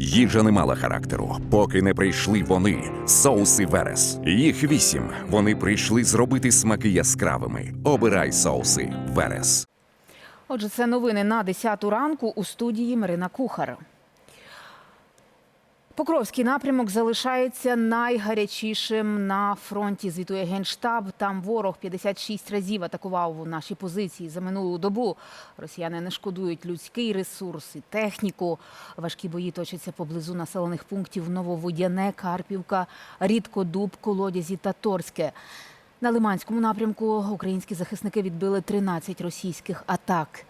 Їжа не мала характеру, поки не прийшли вони, соуси Верес. Їх вісім. Вони прийшли зробити смаки яскравими. Обирай соуси Верес. Отже, це новини на 10 ранку у студії Марина Кухар. Покровський напрямок залишається найгарячішим на фронті. Звітує генштаб. Там ворог 56 разів атакував наші позиції за минулу добу. Росіяни не шкодують людський ресурс і техніку. Важкі бої точаться поблизу населених пунктів Нововодяне, Карпівка, Рідкодуб, Колодязі та Торське. На Лиманському напрямку українські захисники відбили 13 російських атак.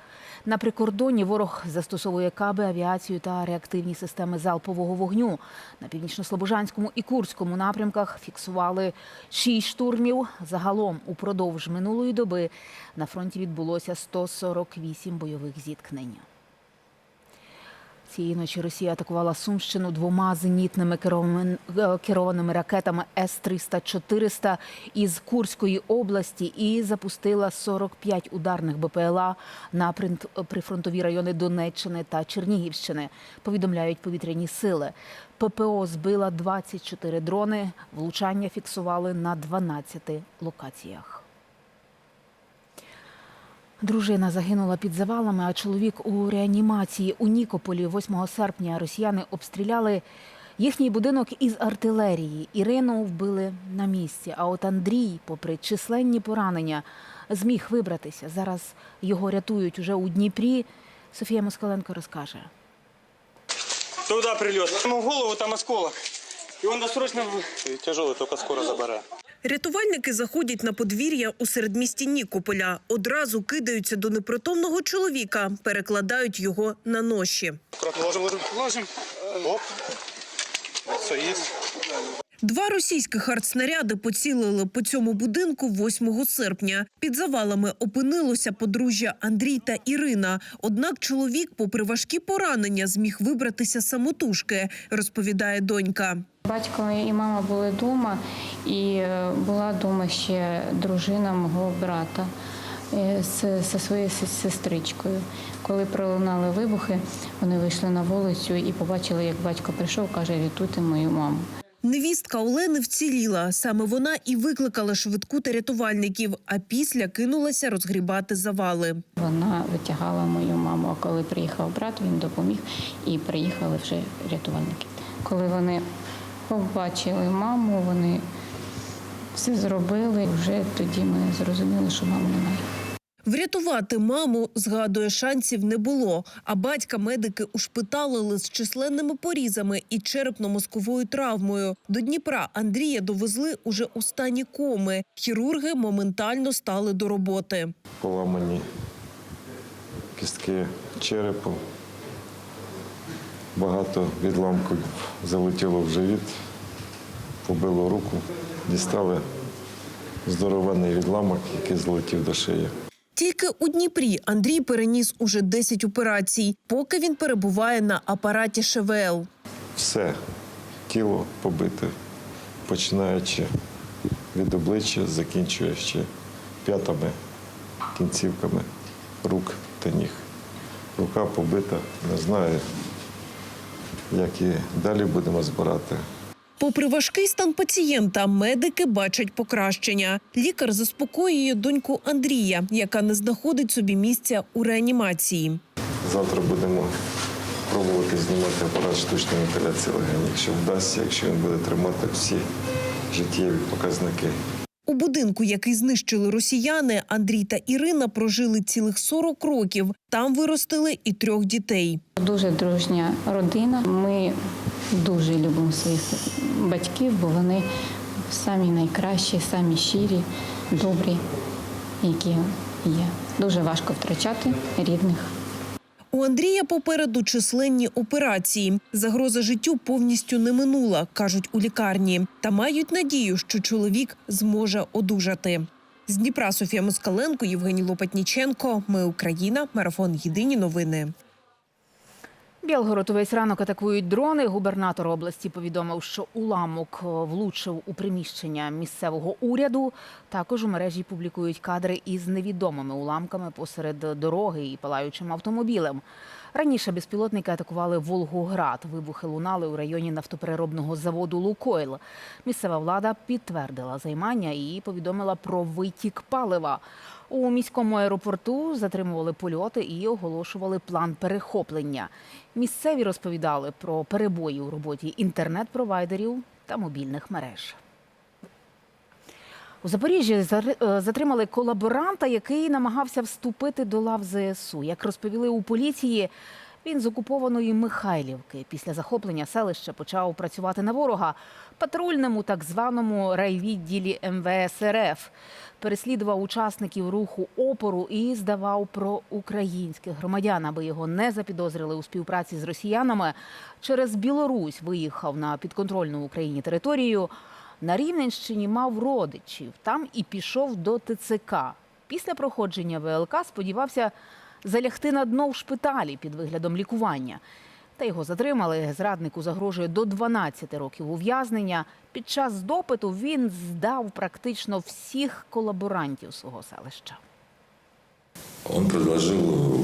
На прикордоні ворог застосовує каби, авіацію та реактивні системи залпового вогню. На північно-слобожанському і Курському напрямках фіксували шість штурмів. Загалом упродовж минулої доби на фронті відбулося 148 бойових зіткнень. Цієї ночі Росія атакувала Сумщину двома зенітними керованими, е, ракетами С-300-400 із Курської області і запустила 45 ударних БПЛА на прифронтові райони Донеччини та Чернігівщини. Повідомляють повітряні сили. ППО збила 24 дрони. Влучання фіксували на 12 локаціях. Дружина загинула під завалами, а чоловік у реанімації у Нікополі 8 серпня росіяни обстріляли їхній будинок із артилерії. Ірину вбили на місці. А от Андрій, попри численні поранення, зміг вибратися. Зараз його рятують уже у Дніпрі. Софія Москаленко розкаже. Туда прилет. Ему в голову там осколок. И он досрочно... Тяжелый, только скоро забирает. Рятувальники заходять на подвір'я у середмісті Нікополя. Одразу кидаються до непритомного чоловіка, перекладають його на ноші. Ложимо, ложимо, Ложим. Оп. Все, есть. Два російських артснаряди поцілили по цьому будинку 8 серпня. Під завалами опинилося подружжя Андрій та Ірина. Однак чоловік, попри важкі поранення, зміг вибратися самотужки, розповідає донька. Батько і мама були вдома, і е, була вдома ще дружина мого брата е, зі своєю сестричкою. Коли пролунали вибухи, вони вийшли на вулицю і побачили, як батько прийшов, каже, рятуйте мою маму. Невістка Олени вціліла. Саме вона і викликала швидку та рятувальників, а після кинулася розгрібати завали. Вона витягала мою маму. А коли приїхав брат, він допоміг і приїхали вже рятувальники. Коли вони побачили маму, вони все зробили. Вже тоді ми зрозуміли, що мами немає. Врятувати маму, згадує, шансів не було. А батька медики ушпиталили з численними порізами і черепно-мозковою травмою. До Дніпра Андрія довезли уже у стані коми. Хірурги моментально стали до роботи. поламані кістки черепу. Багато відламків залетіло в живіт, побило руку, дістали здоровенний відламок, який злетів до шиї. Тільки у Дніпрі Андрій переніс уже 10 операцій, поки він перебуває на апараті ШВЛ. Все тіло побите, починаючи від обличчя, закінчуючи п'ятами, кінцівками рук та ніг. Рука побита, не знаю, як і далі будемо збирати. Попри важкий стан пацієнта, медики бачать покращення. Лікар заспокоює доньку Андрія, яка не знаходить собі місця у реанімації. Завтра будемо пробувати знімати апарат штучної вентиляції легень, якщо вдасться, якщо він буде тримати всі життєві показники. У будинку, який знищили росіяни, Андрій та Ірина прожили цілих 40 років. Там виростили і трьох дітей. Дуже дружня родина. Ми дуже любимо своїх батьків, бо вони самі найкращі, самі щирі, добрі, які є. Дуже важко втрачати рідних. У Андрія попереду численні операції. Загроза життю повністю не минула, кажуть у лікарні. Та мають надію, що чоловік зможе одужати. З Дніпра Софія Москаленко, Євгеній Лопатніченко. Ми Україна. Марафон. Єдині новини. Білгород увесь ранок атакують дрони. Губернатор області повідомив, що уламок е, влучив у приміщення місцевого уряду. Також у мережі публікують кадри із невідомими уламками посеред дороги і палаючим автомобілем. Раніше безпілотники атакували Волгоград. Вибухи лунали у районі нафтопереробного заводу Лукойл. Місцева влада підтвердила займання і повідомила про витік палива. У міському аеропорту затримували польоти і оголошували план перехоплення. Місцеві розповідали про перебої у роботі інтернет-провайдерів та мобільних мереж. У Запоріжжі е, затримали колаборанта, який намагався вступити до лав ЗСУ. Як розповіли у поліції, він з окупованої Михайлівки після захоплення селища почав працювати на ворога патрульним у так званому райвідділі МВС РФ. Переслідував учасників руху опору і здавав про українських громадян, аби його не запідозрили у співпраці з росіянами. Через Білорусь виїхав на підконтрольну Україні територію. На Рівненщині мав родичів, там і пішов до ТЦК. Після проходження ВЛК сподівався залягти на дно в шпиталі під виглядом лікування. Та його затримали. Зраднику загрожує до 12 років ув'язнення. Під час допиту він здав практично всіх колаборантів свого селища. Он предложил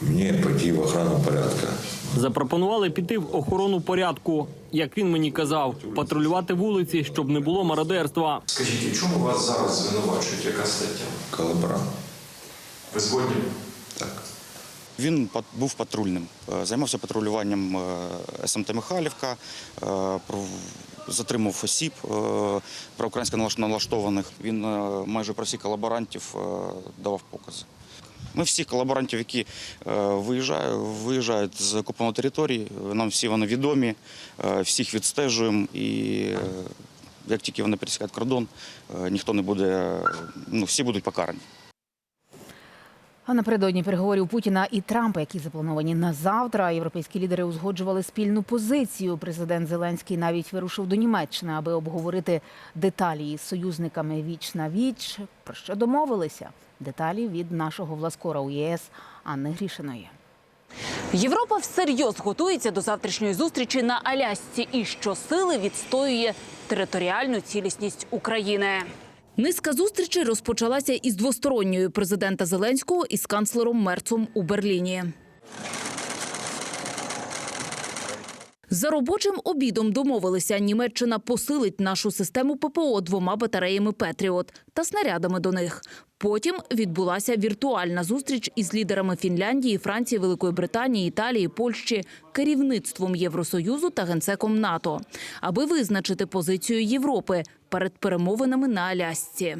мне пойти в охрану порядка. Запропонували піти в охорону порядку, як він мені казав, патрулювати вулиці, щоб не було мародерства. Скажіть, у чому вас зараз звинувачують? Яка стаття? Коллаборант. Ви згодні? Так. Він був патрульним, е, займався патрулюванням е, СМТ Михайлівка, е, затримав осіб проукраїнсько налаш- налаштованих. Він майже про всіх колаборантів давав покази. Ми всіх колаборантів, які виїжджають, виїжджають з окупованої території, нам всі вони відомі, всіх відстежуємо і як тільки вони пересікають кордон, ніхто не буде, ну всі будуть покарані. А напередодні переговорів Путіна і Трампа, які заплановані на завтра, європейські лідери узгоджували спільну позицію. Президент Зеленський навіть вирушив до Німеччини, аби обговорити деталі із союзниками віч на віч. Про що домовилися? Деталі від нашого власкора у ЄС Анни Грішиної. Європа всерйоз готується до завтрашньої зустрічі на Алясці і щосили відстоює територіальну цілісність України. Низка зустрічей розпочалася із двосторонньою президента Зеленського із канцлером Мерцом у Берліні. За робочим обідом домовилися, Німеччина посилить нашу систему ППО двома батареями Петріот та снарядами до них. Потім відбулася віртуальна зустріч із лідерами Фінляндії, Франції, Великої Британії, Італії, Польщі, керівництвом Євросоюзу та генсеком НАТО, аби визначити позицію Європи перед перемовинами на Алясці.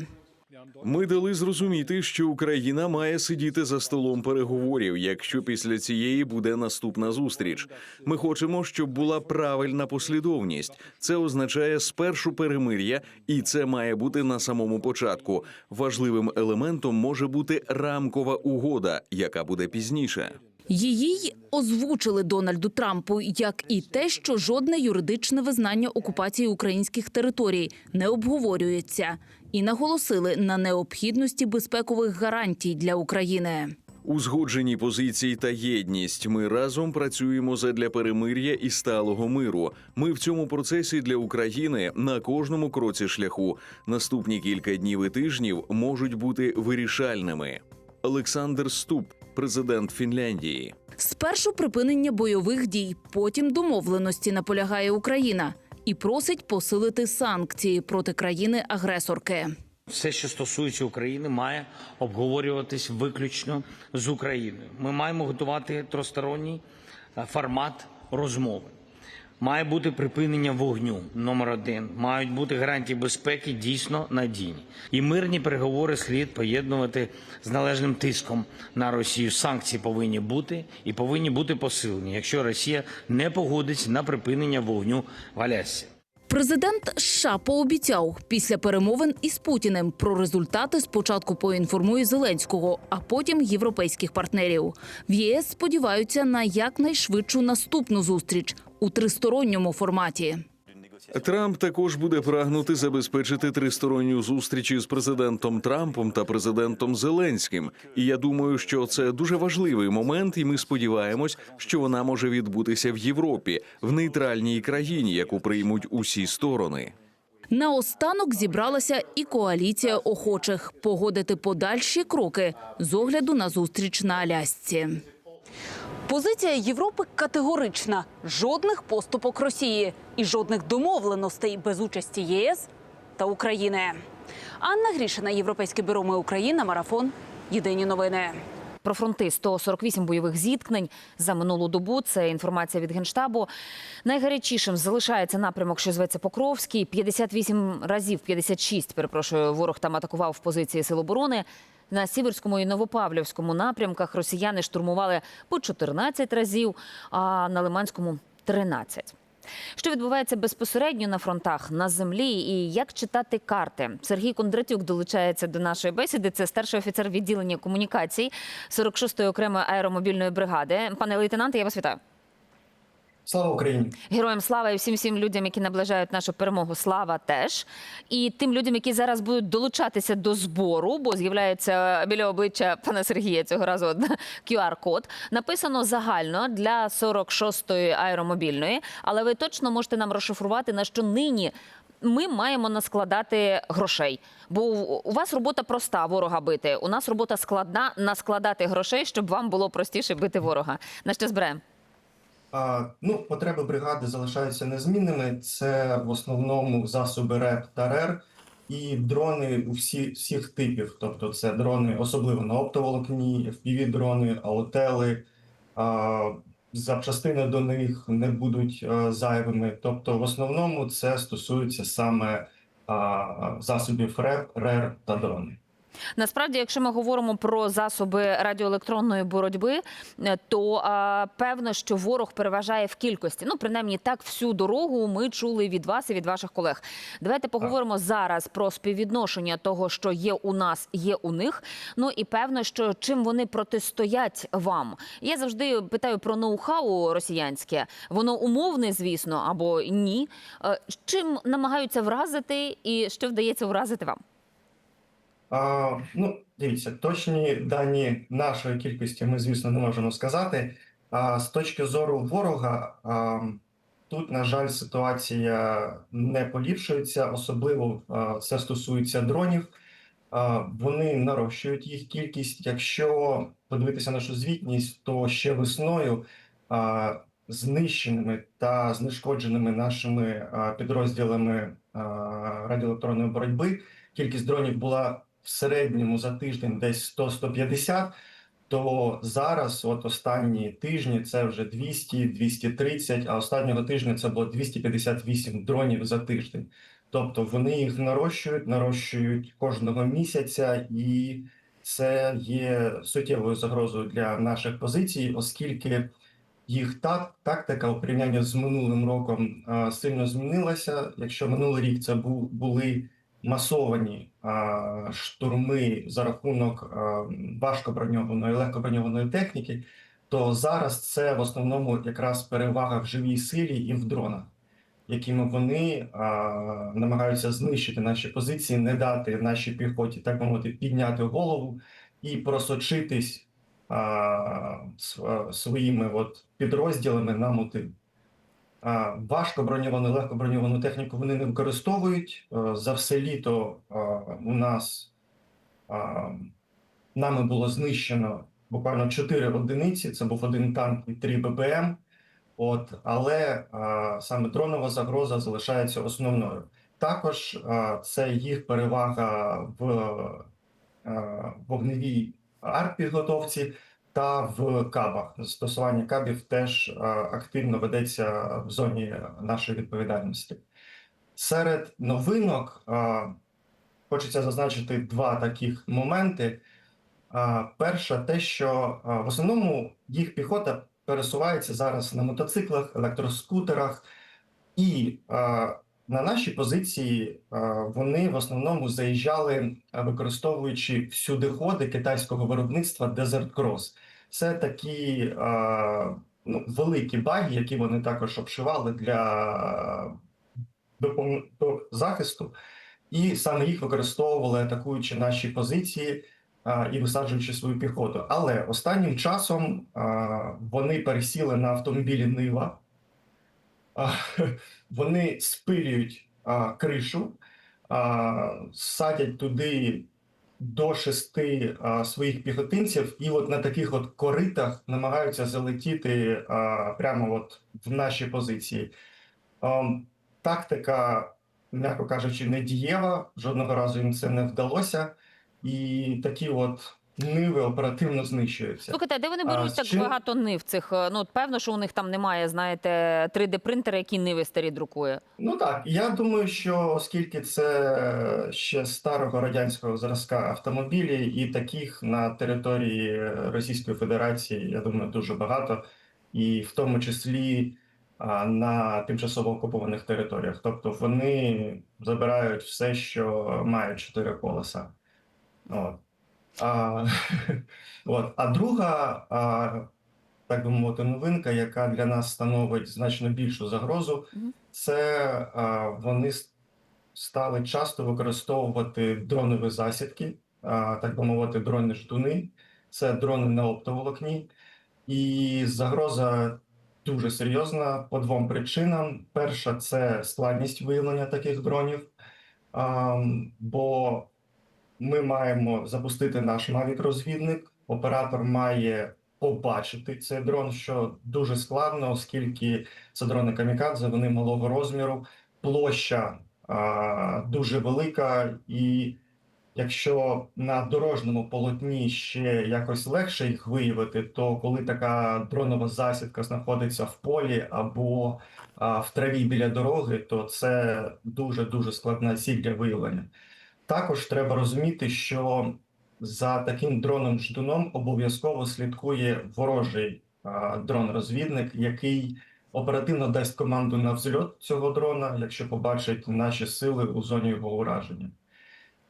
Ми дали зрозуміти, що Україна має сидіти за столом переговорів, якщо після цієї буде наступна зустріч. Ми хочемо, щоб була правильна послідовність. Це означає спершу перемир'я, і це має бути на самому початку. Важливим елементом може бути рамкова угода, яка буде пізніше. Її й озвучили Дональду Трампу, як і те, що жодне юридичне визнання окупації українських територій не обговорюється, і наголосили на необхідності безпекових гарантій для України. Узгоджені позиції та єдність. Ми разом працюємо задля перемир'я і сталого миру. Ми в цьому процесі для України на кожному кроці шляху. Наступні кілька днів і тижнів можуть бути вирішальними. Олександр Ступ, президент Фінляндії. Спершу припинення бойових дій, потім домовленості наполягає Україна і просить посилити санкції проти країни-агресорки. Все, що стосується України, має обговорюватись виключно з Україною. Ми маємо готувати тросторонній е, формат розмови. Має бути припинення вогню номер один. Мають бути гарантії безпеки дійсно надійні. І мирні переговори слід поєднувати з належним тиском на Росію. Санкції повинні бути і повинні бути посилені, якщо Росія не погодиться на припинення вогню в Алясці. Президент США пообіцяв після перемовин із Путіним про результати спочатку поінформує Зеленського, а потім європейських партнерів. В ЄС сподіваються на якнайшвидшу наступну зустріч у тристоронньому форматі. Трамп також буде прагнути забезпечити тристоронню зустріч із президентом Трампом та президентом Зеленським. І я думаю, що це дуже важливий момент, і ми сподіваємось, що вона може відбутися в Європі, в нейтральній країні, яку приймуть усі сторони. Наостанок зібралася і коаліція охочих погодити подальші кроки з огляду на зустріч на Алясці. Позиція Європи категорична: жодних поступок Росії і жодних домовленостей без участі ЄС та України. Анна Грішина, Європейське бюро Ми Україна, марафон. Єдині новини. Про фронти 148 бойових зіткнень за минулу добу. Це інформація від генштабу. Найгарячішим залишається напрямок, що зветься Покровський. 58 разів, 56, перепрошую, ворог там атакував в позиції сил оборони. На Сіверському і Новопавлівському напрямках росіяни штурмували по 14 разів, а на Лиманському 13. Що відбувається безпосередньо на фронтах на землі, і як читати карти? Сергій Кондратюк долучається до нашої бесіди. Це старший офіцер відділення комунікацій 46-ї окремої аеромобільної бригади. Пане лейтенанте, я вас вітаю. Слава Україні! Героям слава і всім всім людям, які наближають нашу перемогу. Слава теж і тим людям, які зараз будуть долучатися до збору, бо з'являється біля обличчя пана Сергія цього разу QR-код. Написано загально для 46-ї аеромобільної, але ви точно можете нам розшифрувати на що нині. Ми маємо наскладати грошей, бо у- вас робота проста ворога бити. У нас робота складна наскладати грошей, щоб вам було простіше бити ворога. На що збираємо? Ну, потреби бригади залишаються незмінними. Це в основному засоби РЕП та РЕР і дрони всі, всіх типів. Тобто це дрони, особливо на оптоволокні, FPV-дрони, аутели. Запчастини до них не будуть зайвими. Тобто, в основному це стосується саме засобів РЕП, РЕР та дрони. Насправді, якщо ми говоримо про засоби радіоелектронної боротьби, е, то а, певно, що ворог переважає в кількості. Ну, принаймні, так всю дорогу ми чули від вас і від ваших колег. Давайте поговоримо зараз про співвідношення того, що є у нас, є у них. Ну і певно, що чим вони протистоять вам. Я завжди питаю про ноу-хау росіянське. Воно умовне, звісно, або ні. Е, Чим намагаються вразити, і що вдається вразити вам? А, ну, дивіться, точні дані нашої кількості ми, звісно, не можемо сказати. А з точки зору ворога, а, тут, на жаль, ситуація не поліпшується, особливо а, це стосується дронів. А, вони нарощують їх кількість. Якщо подивитися нашу звітність, то ще весною а, знищеними та знешкодженими нашими а, підрозділами а, радіоелектронної боротьби кількість дронів була в середньому за тиждень десь 100-150, то зараз, от останні тижні, це вже 200-230, а останнього тижня це було 258 дронів за тиждень. Тобто вони їх нарощують, нарощують кожного місяця, і це є суттєвою загрозою для наших позицій, оскільки їх так, тактика у порівнянні з минулим роком сильно змінилася. Якщо минулий рік це були масовані а, штурми за рахунок а, важкоброньованої, легкоброньованої техніки, то зараз це в основному якраз перевага в живій силі і в дронах, якими вони а, намагаються знищити наші позиції, не дати нашій піхоті, так би мовити, підняти голову і просочитись а, св- своїми от підрозділами на мотив. Важко броньовану, легко броньовану техніку вони не використовують. Е, За все літо у нас нами було знищено буквально 4 одиниці. Це був один танк і 3 ББМ. От, але саме дронова загроза залишається основною. Також це їх перевага в вогневій артпідготовці та в кабах. Застосування кабів теж активно ведеться в зоні нашої відповідальності. Серед новинок хочеться зазначити два таких моменти. А, Перше, те, що в основному їх піхота пересувається зараз на мотоциклах, електроскутерах, і на наші позиції вони в основному заїжджали, використовуючи всюдиходи китайського виробництва Desert Cross. Це такі ну, великі баги, які вони також обшивали для захисту, і саме їх використовували, атакуючи наші позиції і висаджуючи свою піхоту. Але останнім часом вони пересіли на автомобілі Нива, вони спилюють кришу, садять туди до шести а, своїх піхотинців, і от на таких от коритах намагаються залетіти а, прямо от в наші позиції. А, тактика, м'яко кажучи, не дієва. Жодного разу їм це не вдалося, і такі от ниви оперативно знищуються. Слухайте, а де вони А, беруть з так чим- багато нив цих? е, Ну, от певно, що у них там немає, знаєте, 3D-принтера, який ниви старі друкує. Ну так, я думаю, що оскільки це ще старого радянського зразка автомобілі, і таких на території Російської Федерації, я думаю, дуже багато, і в тому числі на тимчасово окупованих територіях. Тобто вони забирають все, що має чотири колеса. От. А, от. а друга, а, так би мовити, новинка, яка для нас становить значно більшу загрозу, це а, вони стали часто використовувати дронові засідки, а, так би мовити, дрони ждуни. Це дрони на оптоволокні. І загроза дуже серйозна по двом причинам. Перша це складність виявлення таких дронів, а, бо ми маємо запустити наш Mavic-розвідник. Оператор має побачити цей дрон, що дуже складно, оскільки це дрони камікадзе, вони малого розміру, площа а, дуже велика, і якщо на дорожньому полотні ще якось легше їх виявити, то коли така дронова засідка знаходиться в полі або а, в траві біля дороги, то це дуже дуже складна ціль для виявлення. Також треба розуміти, що за таким дроном ждуном обов'язково слідкує ворожий дрон-розвідник, який оперативно дасть команду на взльот цього дрона, якщо побачить наші сили у зоні його ураження.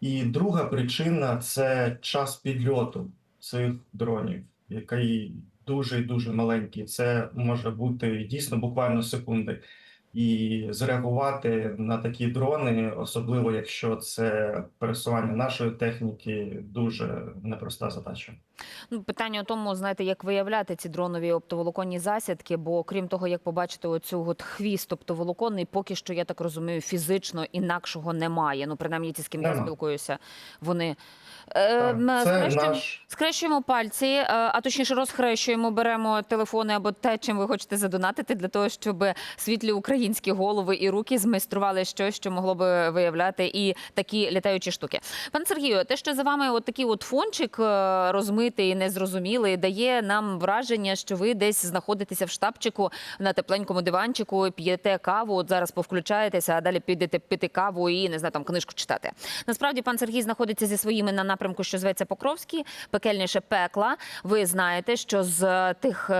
І друга причина це час підльоту цих дронів, який дуже і дуже маленький. Це може бути дійсно буквально секунди. І зреагувати на такі дрони, особливо якщо це пересування нашої техніки, дуже непроста задача. Ну, питання у тому, знаєте, як виявляти ці дронові оптоволоконні засідки, бо крім того, як побачити оцю от хвіст оптоволоконний, поки що, я так розумію, фізично інакшого немає. Ну, принаймні ті, з ким я спілкуюся, вони. Е, скрещуємо, наш- скрещуємо пальці, е, а точніше розхрещуємо, беремо телефони або те, чим ви хочете задонатити, для того, щоб світлі українські голови і руки змайстрували щось, що могло би виявляти і такі літаючі штуки. Пане Сергію, те, що за вами от такий от фончик е, розмитий, незрозумілий, дає нам враження, що ви десь знаходитеся в штабчику на тепленькому диванчику, п'єте каву. От зараз повключаєтеся, а далі підете пити каву і не знаю, там книжку читати. Насправді, пан Сергій знаходиться зі своїми на напрямку, що зветься Покровський, пекельніше пекла. Ви знаєте, що з тих.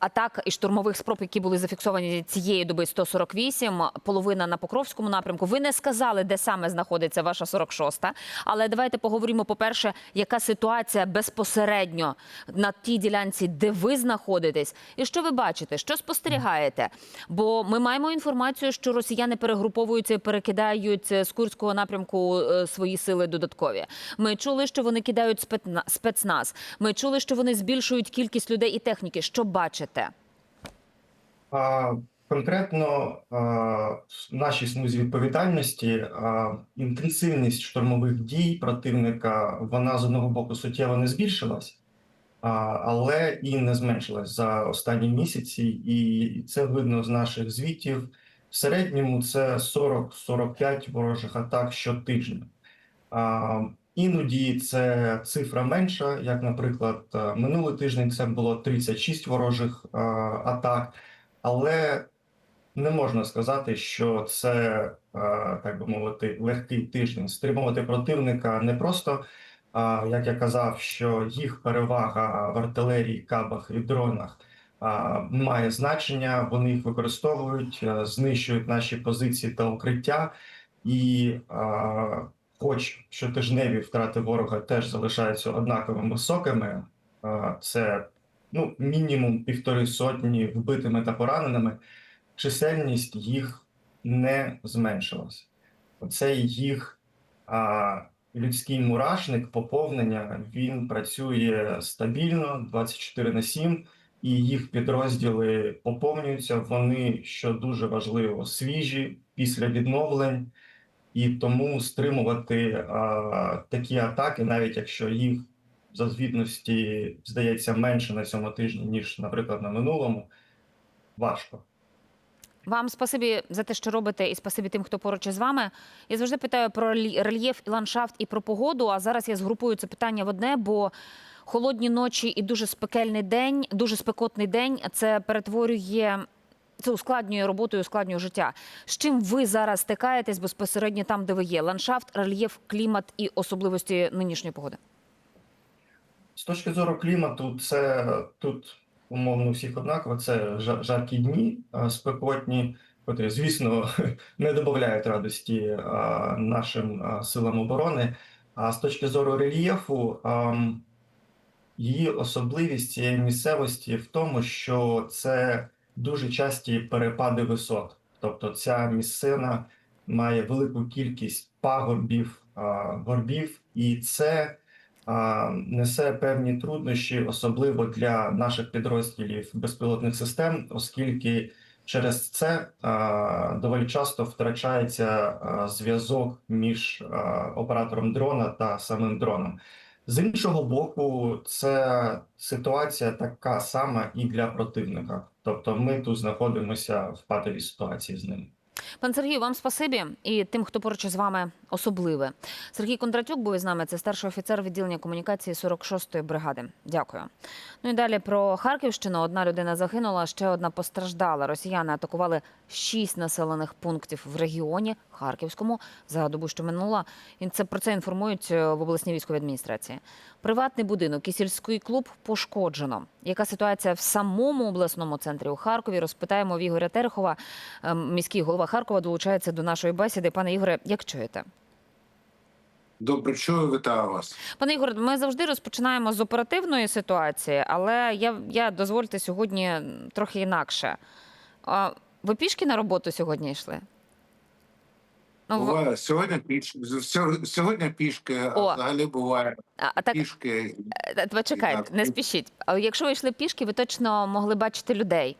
Е, Атак і штурмових спроб, які були зафіксовані цієї доби 148, половина на Покровському напрямку. Ви не сказали, де саме знаходиться ваша 46-та, але давайте поговоримо, по-перше, яка ситуація безпосередньо на тій ділянці, де ви знаходитесь, і що ви бачите, що спостерігаєте? Бо ми маємо інформацію, що росіяни перегруповуються і перекидають з Курського напрямку е, свої сили додаткові. Ми чули, що вони кидають спецна- спецназ. Ми чули, що вони збільшують кількість людей і техніки. Що бачите? Конкретно а, в нашій смузі відповідальності інтенсивність штурмових дій противника вона з одного боку суттєво не збільшилась, але і не зменшилась за останні місяці, і це видно з наших звітів. В середньому це 40-45 ворожих атак щотижня. Іноді це цифра менша, як, наприклад, е, минулий тиждень це було 36 ворожих е, атак, але не можна сказати, що це, е, так би мовити, легкий тиждень. Стримувати противника не просто, а, як я казав, що їх перевага в артилерії, кабах і дронах а, має значення. Вони їх використовують, е, знищують наші позиції та укриття. І хоч щотижневі втрати ворога теж залишаються однаково високими, це ну, мінімум півтори сотні вбитими та пораненими, чисельність їх не зменшилась. Оцей їх а, людський мурашник поповнення він працює стабільно 24 на 7, і їх підрозділи поповнюються. Вони, що дуже важливо, свіжі після відновлень. І тому стримувати а, такі атаки, навіть якщо їх за звітності здається менше на цьому тижні, ніж, наприклад, на минулому, важко. Вам спасибі за те, що робите, і спасибі тим, хто поруч із вами. Я завжди питаю про рельєф і ландшафт і про погоду. А зараз я згрупую це питання в одне, бо холодні ночі і дуже спекельний день, дуже спекотний день. Це перетворює. Це ускладнює роботу і ускладнює життя. З чим ви зараз стикаєтесь безпосередньо там, де ви є? Ландшафт, рельєф, клімат і особливості нинішньої погоди? З точки зору клімату, це тут умовно всіх однаково. Це жаркі дні, спекотні, котрі, звісно, не додають радості нашим силам оборони. А з точки зору рельєфу, її особливість цієї місцевості в тому, що це дуже часті перепади висот. Тобто ця місцина має велику кількість пагорбів, горбів, і це несе певні труднощі, особливо для наших підрозділів безпілотних систем, оскільки через це доволі часто втрачається зв'язок між оператором дрона та самим дроном. З іншого боку, це ситуація така сама і для противника. Тобто, ми тут знаходимося в патовій ситуації з ним. Пан Сергію, вам спасибі і тим, хто поруч із вами особливе. Сергій Кондратюк був із нами. Це старший офіцер відділення комунікації 46-ї бригади. Дякую. Ну і далі про Харківщину. Одна людина загинула, ще одна постраждала. Росіяни атакували шість населених пунктів в регіоні Харківському за добу, що минула. І це про це інформують е, в обласній військовій адміністрації. Приватний будинок і сільський клуб пошкоджено. Яка ситуація в самому обласному центрі у Харкові? Розпитаємо в Ігоря Терехова. Ем, Міський голова Харкова долучається до нашої бесіди. Пане Ігоре, як чуєте? Добре, чую, вітаю вас. Пане Ігоре, ми завжди розпочинаємо з оперативної ситуації, але я, я дозвольте сьогодні трохи інакше. А, Ви пішки на роботу сьогодні йшли? Ну, в- Буває сьогодні піш... сьо- сьогодні пішки, а О. взагалі буває а, а так, пішки. е, почекайте, так. не спішіть. А якщо ви йшли пішки, ви точно могли бачити людей.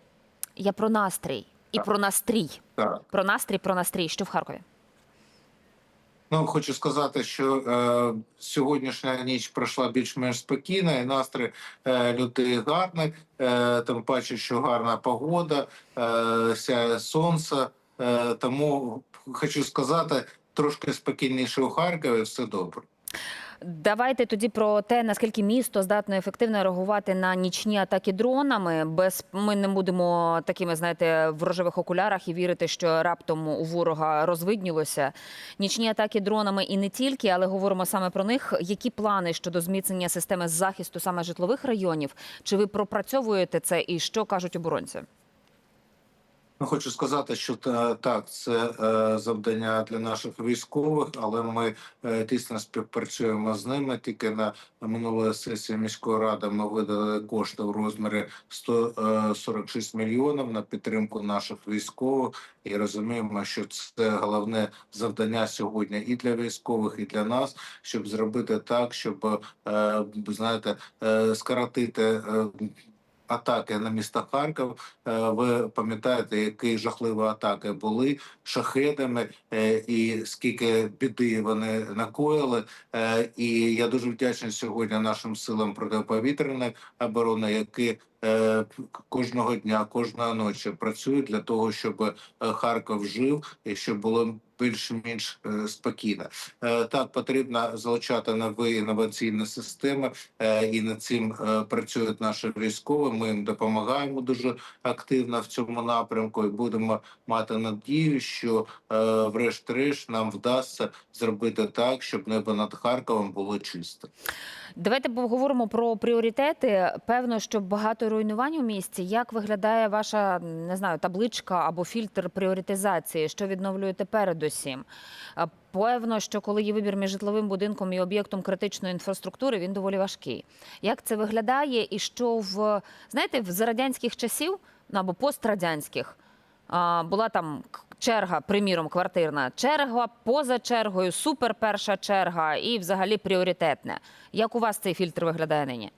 Я про настрій і про настрій. Так. Про настрій, про настрій. Що в Харкові? Ну, хочу сказати, що е, сьогоднішня ніч пройшла більш-менш спокійно, і настрій е, людей гарний. Е, тим паче, що гарна погода, е, сяє сонце. Е, тому хочу сказати, трошки спокійніше у Харкові, все добре. Давайте тоді про те, наскільки місто здатне ефективно реагувати на нічні атаки дронами. Без ми не будемо такими, знаєте, в рожевих окулярах і вірити, що раптом у ворога розвиднілося. Нічні атаки дронами і не тільки, але говоримо саме про них. Які плани щодо зміцнення системи захисту саме житлових районів? Чи ви пропрацьовуєте це і що кажуть оборонці? Ну, хочу сказати, що та, так, це е, завдання для наших військових, але ми е, тісно співпрацюємо з ними. Тільки на минулої сесії міської ради ми видали кошти в розмірі 146 мільйонів на підтримку наших військових. І розуміємо, що це головне завдання сьогодні і для військових, і для нас, щоб зробити так, щоб е, знаєте, е, скоротити. Атаки на місто Харків. Е, Ви пам'ятаєте, які жахливі атаки були шахедами, е, і скільки біди вони накоїли. Е, І я дуже вдячний сьогодні нашим силам протиповітряної оборони, які кожного дня, кожної ночі працюють для того, щоб е, Харків жив і щоб було більш-менш е, спокійно. Е, Так потрібно залучати нові інноваційні системи, е, і над цим е, працюють наші військові. Ми їм допомагаємо дуже активно в цьому напрямку, і будемо мати надію, що е, врешті-решт нам вдасться зробити так, щоб небо над Харковом було чисте. Давайте поговоримо про пріоритети. Певно, що багато руйнувань у місті. Як виглядає ваша не знаю табличка або фільтр пріоритизації? Що відновлюєте передусім? Певно, що коли є вибір між житловим будинком і об'єктом критичної інфраструктури, він доволі важкий. Як це виглядає, і що в знаєте, в радянських часів ну, або пострадянських була там черга, приміром, квартирна черга поза чергою, супер перша черга і взагалі пріоритетне. Як у вас цей фільтр виглядає нині?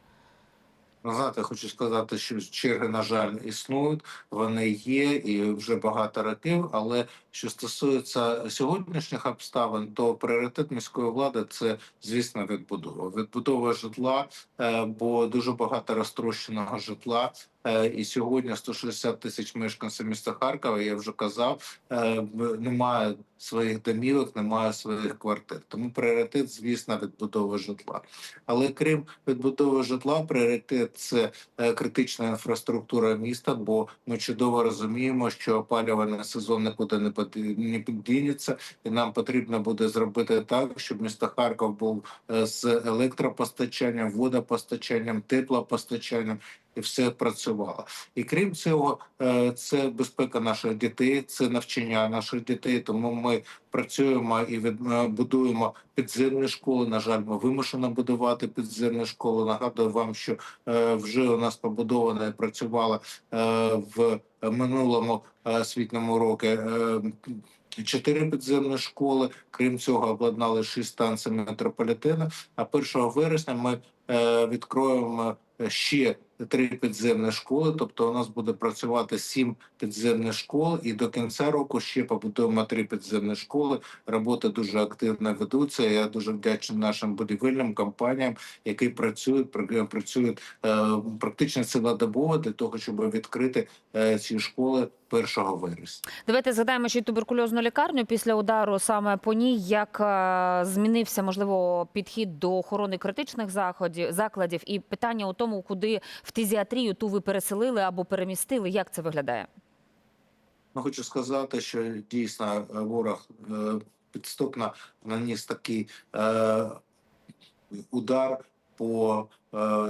Знаєте, хочу сказати, що черги, на жаль, існують, вони є і вже багато років. Але що стосується сьогоднішніх обставин, то пріоритет міської влади це, звісно, відбудова. Відбудова житла, е, бо дуже багато розтрощеного житла. Е, І сьогодні 160 тисяч мешканців міста Харкова, я вже казав, е, немає своїх домівок, немає своїх квартир. Тому пріоритет, звісно, відбудова житла. Але крім відбудови житла, пріоритет це е, критична інфраструктура міста, бо ми чудово розуміємо, що опалювальний сезон нікуди не подінеться, і нам потрібно буде зробити так, щоб місто Харків був е, з електропостачанням, водопостачанням, теплопостачанням. І все працювало. І крім цього, е, це безпека наших дітей, це навчання наших дітей. Тому ми працюємо і е, будуємо підземні школи. На жаль, ми вимушено будувати підземні школи. Нагадую вам, що е, вже у нас побудована і працювала в минулому освітньому році. Чотири підземні школи, крім цього, обладнали шість станцій метрополітену. А 1 вересня ми е, відкроємо ще три підземні школи. Тобто, у нас буде працювати сім підземних школ, і до кінця року ще побудуємо три підземні школи. Роботи дуже активно ведуться. Я дуже вдячний нашим будівельним компаніям, які працюють пр- працюють е, практично цілодобово для того, щоб відкрити е, ці школи 1 вересня. Давайте згадаємо, що й туберкульозну лікарню після удару саме по ній, як е, змінився можливо підхід до охорони критичних заходів закладів, і питання у тому, куди в фтизіатрію ту ви переселили або перемістили. Як це виглядає? Ну, хочу сказати, що дійсно е, ворог е, підступно наніс такий е, удар по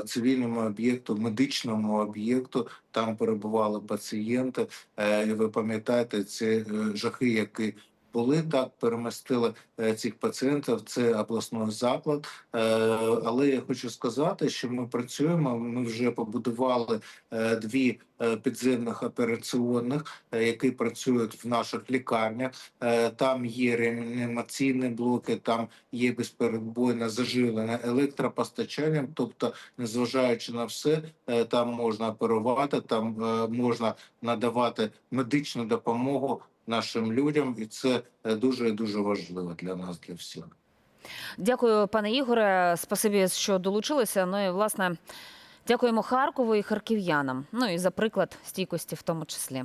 цивільному об'єкту, медичному об'єкту. Там перебували пацієнти. І ви пам'ятаєте ці жахи, які були так, перемістили е, цих пацієнтів. Це обласний заклад. Е, але я хочу сказати, що ми працюємо. Ми вже побудували е, дві підземних операційних, які працюють в наших лікарнях. Там є реанімаційні блоки, там є безперебойне заживлення електропостачанням. Тобто, незважаючи на все, там можна оперувати, там можна надавати медичну допомогу нашим людям, і це е, дуже дуже важливо для нас, для всіх. Дякую, пане Ігоре. Спасибі, що долучилися. Ну і власне дякуємо Харкову і харків'янам. Ну і за приклад стійкості, в тому числі.